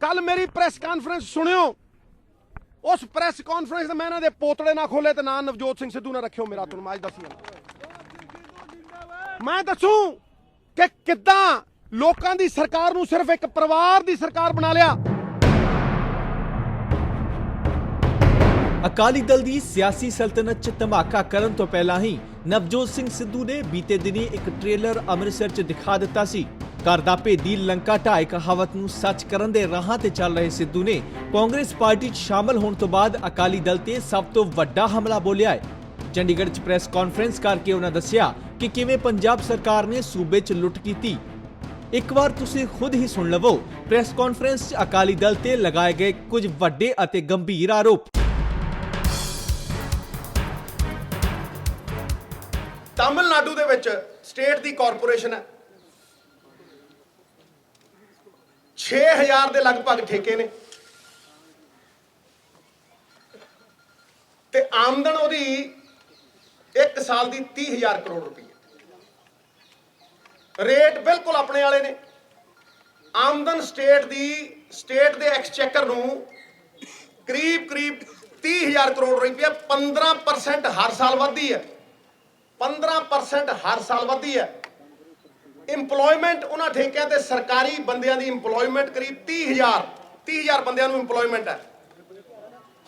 ਕੱਲ ਮੇਰੀ press conference ਸੁਣਿਓ। ਉਸ ਪ੍ਰੈਸ ਕਾਨਫਰੰਸ ਤੇ ਮੈਂ ਇਹਨਾਂ ਦੇ ਪੋਤੜੇ ਨਾ ਖੋਲੇ ਤੇ ਨਾਂ ਨਵਜੋਤ ਸਿੰਘ ਸਿੱਧੂ ਨਾ ਰੱਖਿਓ ਮੇਰਾ ਤੁਹਾਨੂੰ ਮੈਂ ਅੱਜ ਦੱਸੀ ਮੈਂ ਦੱਸੂ ਕਿ ਕਿੱਦਾਂ ਲੋਕਾਂ ਦੀ ਸਰਕਾਰ ਨੂੰ ਸਿਰਫ ਇੱਕ ਪਰਿਵਾਰ ਦੀ ਸਰਕਾਰ ਬਣਾ ਲਿਆ। ਅਕਾਲੀ ਦਲ ਦੀ ਸਿਆਸੀ ਸਲਤਨਤ 'ਚ ਧਮਾਕਾ ਕਰਨ ਤੋਂ ਪਹਿਲਾਂ ਹੀ ਨਵਜੋਤ ਸਿੰਘ ਸਿੱਧੂ ਨੇ ਬੀਤੇ ਦਿਨੀ ਇੱਕ ਟ੍ਰੇਲਰ ਅੰਮ੍ਰਿਤਸਰ 'ਚ ਦਿਖਾ ਦਿੱਤਾ ਸੀ। ਘਰ ਦਾ ਭੇਦੀ ਲੰਕਾ ਢਾਏ ਕਹਾਵਤ ਨੂੰ ਸੱਚ ਕਰਨ ਦੇ ਰਾਹਾਂ ਤੇ ਚੱਲ ਰਹੇ ਸਿੱਧੂ ਨੇ ਕਾਂਗਰਸ ਪਾਰਟੀ 'ਚ ਸ਼ਾਮਲ ਹੋਣ ਤੋਂ ਬਾਅਦ ਅਕਾਲੀ ਦਲ ਤੇ ਸਭ ਤੋਂ ਵੱਡਾ ਹਮਲਾ ਬੋਲਿਆ ਹੈ। ਚੰਡੀਗੜ੍ਹ 'ਚ ਪ੍ਰੈਸ ਕਾਨਫਰੰਸ ਕਰਕੇ ਉਹਨਾਂ ਦੱਸਿਆ ਕਿ ਕਿਵੇਂ ਪੰਜਾਬ ਸਰਕਾਰ ਨੇ ਸੂਬੇ 'ਚ ਲੁੱਟ ਕੀਤੀ। ਇੱਕ ਵਾਰ ਤੁਸੀਂ ਖੁਦ ਹੀ ਸੁਣ ਲਵੋ, ਪ੍ਰੈਸ ਕਾਨਫਰੰਸ 'ਚ ਅਕਾਲੀ ਦਲ ਤੇ ਲਗਾਏ ਗਏ ਕੁਝ ਵੱਡੇ ਅਤੇ ਗੰਭੀਰ ਆਰੋਪ। ਤਾਮਿਲਨਾਡੂ ਦੇ ਵਿੱਚ ਸਟੇਟ ਦੀ ਕਾਰਪੋਰੇਸ਼ਨ ਹੈ। 6000 ਦੇ ਲਗਭਗ ਠੇਕੇ ਨੇ। ਤੇ ਆਮਦਨ ਉਹਦੀ 1 ਸਾਲ ਦੀ 30000 ਕਰੋੜ ਰੁਪਏ ਰੇਟ ਬਿਲਕੁਲ ਆਪਣੇ ਵਾਲੇ ਨੇ। ਆਮਦਨ ਸਟੇਟ ਦੀ, ਸਟੇਟ ਦੇ ਐਕਸਚੇਕਰ ਨੂੰ ਕਰੀਬ ਕਰੀਬ 30000 ਕਰੋੜ ਰੁਪਏ 15% ਹਰ ਸਾਲ ਵਧਦੀ ਹੈ। 15% ਹਰ ਸਾਲ ਵਧਦੀ ਹੈ। ਇੰਪਲੋਇਮੈਂਟ ਉਹਨਾਂ ਠੇਕਿਆਂ ਤੇ ਸਰਕਾਰੀ ਬੰਦਿਆਂ ਦੀ ਇੰਪਲੋਇਮੈਂਟ ਕਰੀਬ 30000 30000 ਬੰਦਿਆਂ ਨੂੰ ਇੰਪਲੋਇਮੈਂਟ ਹੈ।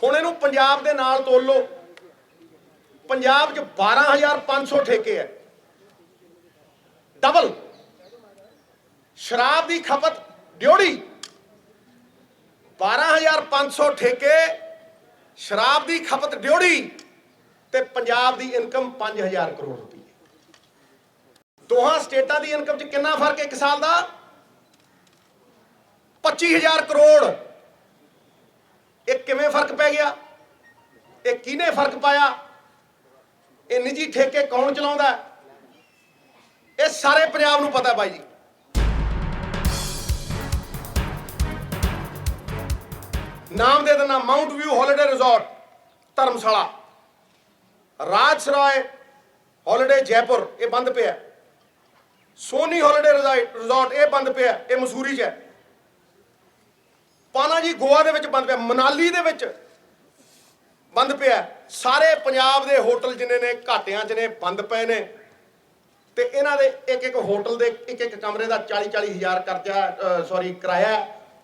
ਹੁਣ ਇਹਨੂੰ ਪੰਜਾਬ ਦੇ ਨਾਲ ਤੋਲ ਲਓ। ਪੰਜਾਬ 'ਚ 12500 ਠੇਕੇ ਹੈ। ਡਬਲ ਸ਼ਰਾਬ ਦੀ ਖਪਤ ਡਿਉੜੀ। 12500 ਠੇਕੇ, ਸ਼ਰਾਬ ਦੀ ਖਪਤ ਡਿਉੜੀ ਤੇ ਪੰਜਾਬ ਦੀ ਇਨਕਮ 5000 ਕਰੋੜ ਰੁਪਏ। ਦੋਹਾਂ ਸਟੇਟਾਂ ਦੀ ਇਨਕਮ 'ਚ ਕਿੰਨਾ ਫ਼ਰਕ ਹੈ ਇੱਕ ਸਾਲ ਦਾ? 25000 ਕਰੋੜ। ਇਹ ਕਿਵੇਂ ਫ਼ਰਕ ਪੈ ਗਿਆ? ਇਹ ਕਿਹਨੇ ਫ਼ਰਕ ਪਾਇਆ? ਇਹ ਨਿੱਜੀ ਠੇਕੇ ਕੌਣ ਚਲਾਉਂਦਾ ਇਹ ਸਾਰੇ ਪੰਜਾਬ ਨੂੰ ਪਤਾ ਬਾਈ ਜੀ। ਨਾਮ ਦੇ ਦਿੰਦਾ mount view holiday resort, Dharamshala. Raj Sarai holiday Jaipur, ਇਹ ਬੰਦ ਪਿਆ ਸੋਨੀ ਹੌਲੀਡੇ ਰਿਜ਼ੋਰਟ, ਇਹ ਬੰਦ ਪਿਆ ਇਹ ਮਸੂਰੀ 'ਚ ਹੈ। ਪਾਣਾ ਜੀ, ਗੋਆ ਦੇ ਵਿੱਚ ਬੰਦ ਪਿਆ, ਮਨਾਲੀ ਦੇ ਵਿੱਚ ਬੰਦ ਪਿਆ ਸਾਰੇ ਪੰਜਾਬ ਦੇ ਹੋਟਲ ਜਿੰਨੇ ਨੇ, ਘਾਟਿਆਂ 'ਚ ਨੇ, ਬੰਦ ਪਏ ਨੇ। ਤੇ ਇਹਨਾਂ ਦੇ ਇੱਕ ਇੱਕ ਹੋਟਲ ਦੇ ਇੱਕ ਇੱਕ ਕਮਰੇ ਦਾ 40 40 ਹਜ਼ਾਰ ਕਰਜ਼ਾ ਸੌਰੀ ਕਿਰਾਇਆ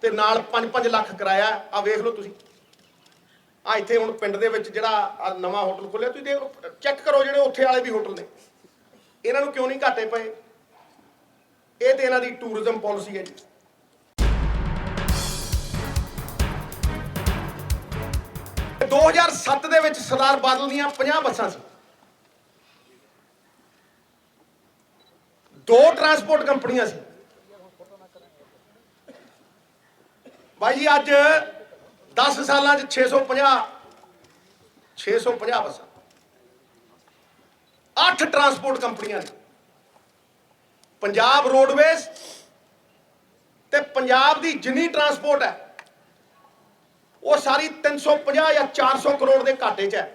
ਤੇ ਨਾਲ 5 5 ਲੱਖ ਕਿਰਾਇਆ ਆ ਵੇਖ ਲਓ ਤੁਸੀਂ। ਆ ਇੱਥੇ ਹੁਣ ਪਿੰਡ ਦੇ ਵਿੱਚ ਜਿਹੜਾ ਨਵਾਂ ਹੋਟਲ ਖੁੱਲਿਆ, ਤੁਸੀਂ ਦੇਖ ਚੈੱਕ ਕਰੋ ਜਿਹੜੇ ਉੱਥੇ ਵਾਲੇ ਵੀ ਹੋਟਲ ਨੇ। ਇਹਨਾਂ ਨੂੰ ਕਿਉਂ ਨਹੀਂ ਘਾਟੇ ਪਏ? ਇਹ ਤੇ ਇਹਨਾਂ ਦੀ ਟੂਰਿਜ਼ਮ ਪਾਲਿਸੀ ਹੈ ਜੀ। ਤੇ 2007 ਦੇ ਵਿੱਚ ਸਰਦਾਰ ਬਾਦਲ ਦੀਆਂ 50 ਬੱਸਾਂ ਸੀ। ਦੋ ਟਰਾਂਸਪੋਰਟ ਕੰਪਨੀਆਂ ਸੀ। ਬਾਈ ਜੀ, ਅੱਜ 10 ਸਾਲਾਂ 'ਚ 650 650 ਬੱਸਾਂ। ਅੱਠ ਟਰਾਂਸਪੋਰਟ ਕੰਪਨੀਆਂ ਨੇ। ਪੰਜਾਬ ਰੋਡਵੇਜ਼ ਤੇ ਪੰਜਾਬ ਦੀ ਜਿੰਨੀ ਟਰਾਂਸਪੋਰਟ ਹੈ, ਉਹ ਸਾਰੀ 350 ਜਾਂ 400 ਕਰੋੜ ਦੇ ਘਾਟੇ 'ਚ ਹੈ।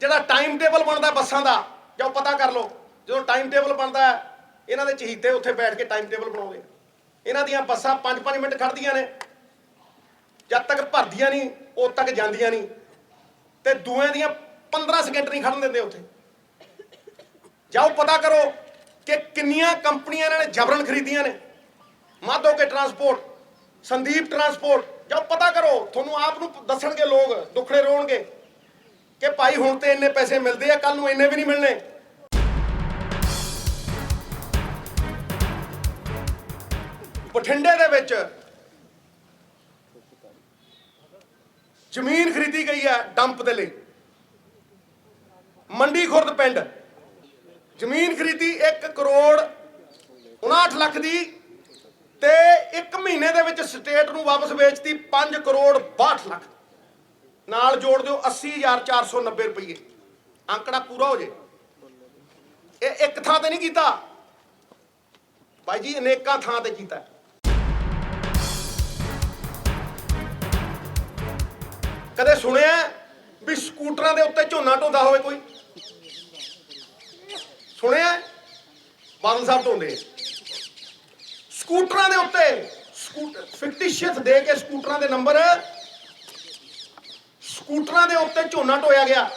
ਜਿਹੜਾ ਟਾਈਮ ਟੇਬਲ ਬਣਦਾ ਬੱਸਾਂ ਦਾ ਜਾਓ ਪਤਾ ਕਰ ਲਓ, ਜਦੋਂ ਟਾਈਮ ਟੇਬਲ ਬਣਦਾ ਇਹਨਾਂ ਦੇ ਚਹੀਤੇ ਉੱਥੇ ਬੈਠ ਕੇ ਟਾਈਮ ਟੇਬਲ ਬਣਾਉਂਦੇ ਆ। ਇਹਨਾਂ ਦੀਆਂ ਬੱਸਾਂ 5-5 ਮਿੰਟ ਖੜਦੀਆਂ ਨੇ। ਜਦ ਤੱਕ ਭਰਦੀਆਂ ਨਹੀਂ, ਉਦ ਤੱਕ ਜਾਂਦੀਆਂ ਨਹੀਂ। ਤੇ ਦੂਏ ਦੀਆਂ 15 ਸਕਿੰਟ ਨਹੀਂ ਖੜਨ ਦਿੰਦੇ ਉੱਥੇ। ਜਾਓ ਪਤਾ ਕਰੋ ਕਿ ਕਿੰਨੀਆਂ ਕੰਪਨੀਆਂ ਇਹਨਾਂ ਨੇ ਜਬਰਨ ਖਰੀਦੀਆਂ ਨੇ? ਮਾਧੋ ਕੇ ਟਰਾਂਸਪੋਰਟ ਸੰਦੀਪ ਟਰਾਂਸਪੋਰਟ ਜਾਂ ਪਤਾ ਕਰੋ, ਤੁਹਾਨੂੰ ਆਪ ਨੂੰ ਦੱਸਣਗੇ ਲੋਕ, ਦੁੱਖੜੇ ਰੋਣਗੇ ਕਿ ਭਾਈ ਹੁਣ ਤੇ ਇੰਨੇ ਪੈਸੇ ਮਿਲਦੇ ਆ ਕੱਲ ਨੂੰ ਇੰਨੇ ਵੀ ਨਹੀਂ ਮਿਲਣੇ। ਬਠਿੰਡੇ ਦੇ ਵਿੱਚ ਜ਼ਮੀਨ ਖਰੀਦੀ ਗਈ ਹੈ ਡੰਪ ਦੇ ਲਈ। ਮੰਡੀ ਖੁਰਦ ਪਿੰਡ। ਜ਼ਮੀਨ ਖਰੀਦੀ 1 ਕਰੋੜ 59 ਲੱਖ ਦੀ ਤੇ 1 ਮਹੀਨੇ ਦੇ ਵਿੱਚ ਸਟੇਟ ਨੂੰ ਵਾਪਸ ਵੇਚਤੀ 5 ਕਰੋੜ 62 ਲੱਖ। ਨਾਲ ਜੋੜ ਦਿਓ 80490 ਰੁਪਏ ਅੰਕੜਾ ਪੂਰਾ ਹੋ ਜੇ। ਇਹ ਇੱਕ ਥਾਂ ਤੇ ਨਹੀਂ ਕੀਤਾ। ਬਾਈ ਜੀ, ਅਨੇਕਾਂ ਥਾਂ ਤੇ ਕੀਤਾ। ਕਦੇ ਸੁਣਿਆ ਵੀ ਸਕੂਟਰਾਂ ਦੇ ਉੱਤੇ ਝੋਨਾ ਢੋਦਾ ਹੋਵੇ ਕੋਈ? ਸੁਣਿਆ ਬਾਦਲ ਸਾਹਿਬ ਢੋਂਦੇ ਸਕੂਟਰਾਂ ਦੇ ਉੱਤੇ ਸਕੂਟਰ ਫਿਕਟੀਸ਼ੀਅਸ ਦੇ ਕੇ ਸਕੂਟਰਾਂ ਦੇ ਨੰਬਰ। ਸਕੂਟਰਾਂ ਦੇ ਉੱਤੇ ਝੋਨਾ ਢੋਇਆ ਗਿਆ।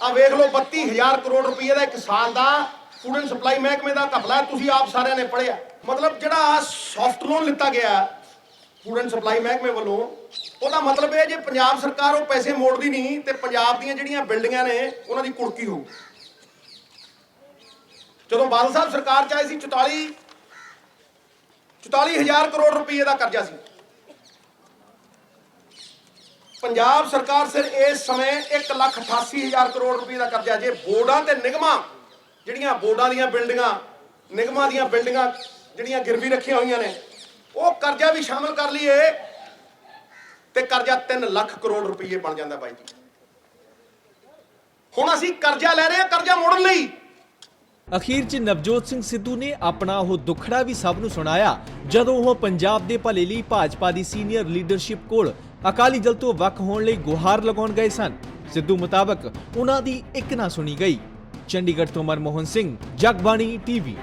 ਆ ਵੇਖ ਲਓ 32000 ਕਰੋੜ ਰੁਪਏ ਦਾ ਇੱਕ ਸਾਲ ਦਾ ਫੂਡ ਐਂਡ ਸਪਲਾਈ ਮਹਿਕਮੇ ਦਾ ਘਪਲਾ ਤੁਸੀਂ ਆਪ ਸਾਰਿਆਂ ਨੇ ਪੜ੍ਹਿਆ। ਮਤਲਬ ਜਿਹੜਾ ਸੌਫਟ ਲੋਨ ਲਿੱਤਾ ਗਿਆ ਫੂਡ ਐਂਡ ਸਪਲਾਈ ਮਹਿਕਮੇ ਵੱਲੋਂ, ਉਹਦਾ ਮਤਲਬ ਇਹ ਜੇ ਪੰਜਾਬ ਸਰਕਾਰ ਉਹ ਪੈਸੇ ਮੋੜਦੀ ਨਹੀਂ, ਤੇ ਪੰਜਾਬ ਦੀਆਂ ਜਿਹੜੀਆਂ ਬਿਲਡਿੰਗਾਂ ਨੇ, ਉਹਨਾਂ ਦੀ ਕੁੜਕੀ ਹੋਊ। ਜਦੋਂ ਬਾਦਲ ਸਾਹਿਬ ਸਰਕਾਰ ਚ ਆਏ ਸੀ 44 44000 ਕਰੋੜ ਰੁਪਏ ਦਾ ਕਰਜ਼ਾ ਸੀ। ਪੰਜਾਬ ਸਰਕਾਰ ਸਿਰ ਇਸ ਸਮੇਂ 188000 ਕਰੋੜ ਰੁਪਏ ਦਾ ਕਰਜ਼ਾ ਜੇ ਬੋਰਡਾਂ ਤੇ ਨਿਗਮਾਂ, ਜਿਹੜੀਆਂ ਬੋਰਡਾਂ ਦੀਆਂ ਬਿਲਡਿੰਗਾਂ, ਨਿਗਮਾਂ ਦੀਆਂ ਬਿਲਡਿੰਗਾਂ ਜਿਹੜੀਆਂ ਗਿਰਵੀ ਰੱਖੀਆਂ ਹੋਈਆਂ ਨੇ, ਉਹ ਕਰਜ਼ਾ ਵੀ ਸ਼ਾਮਲ ਕਰ ਲਈਏ ਤੇ ਕਰਜ਼ਾ 3 ਲੱਖ ਕਰੋੜ ਰੁਪਏ ਬਣ ਜਾਂਦਾ ਬਾਈ ਜੀ। ਹੁਣ ਅਸੀਂ ਕਰਜ਼ਾ ਲੈ ਰਹੇ ਹਾਂ, ਕਰਜ਼ਾ ਮੋੜਨ ਲਈ। ਅਖੀਰ 'ਚ ਨਵਜੋਤ ਸਿੰਘ ਸਿੱਧੂ ਨੇ ਆਪਣਾ ਉਹ ਦੁੱਖੜਾ ਵੀ ਸਭ ਨੂੰ ਸੁਣਾਇਆ, ਜਦੋਂ ਉਹ ਪੰਜਾਬ ਦੇ ਭਲੇ ਲਈ ਭਾਜਪਾ ਦੀ ਸੀਨੀਅਰ ਲੀਡਰਸ਼ਿਪ ਕੋਲ ਅਕਾਲੀ ਦਲ ਤੋਂ ਵੱਖ ਹੋਣ ਲਈ ਗੁਹਾਰ ਲਗਾਉਣ ਗਏ ਸਨ। ਸਿੱਧੂ ਮੁਤਾਬਕ ਉਹਨਾਂ ਦੀ ਇੱਕ ਨਾ ਸੁਣੀ ਗਈ। ਚੰਡੀਗੜ੍ਹ ਤੋਂ ਮਨਮੋਹਨ ਸਿੰਘ, ਜਗਬਾਣੀ ਟੀਵੀ।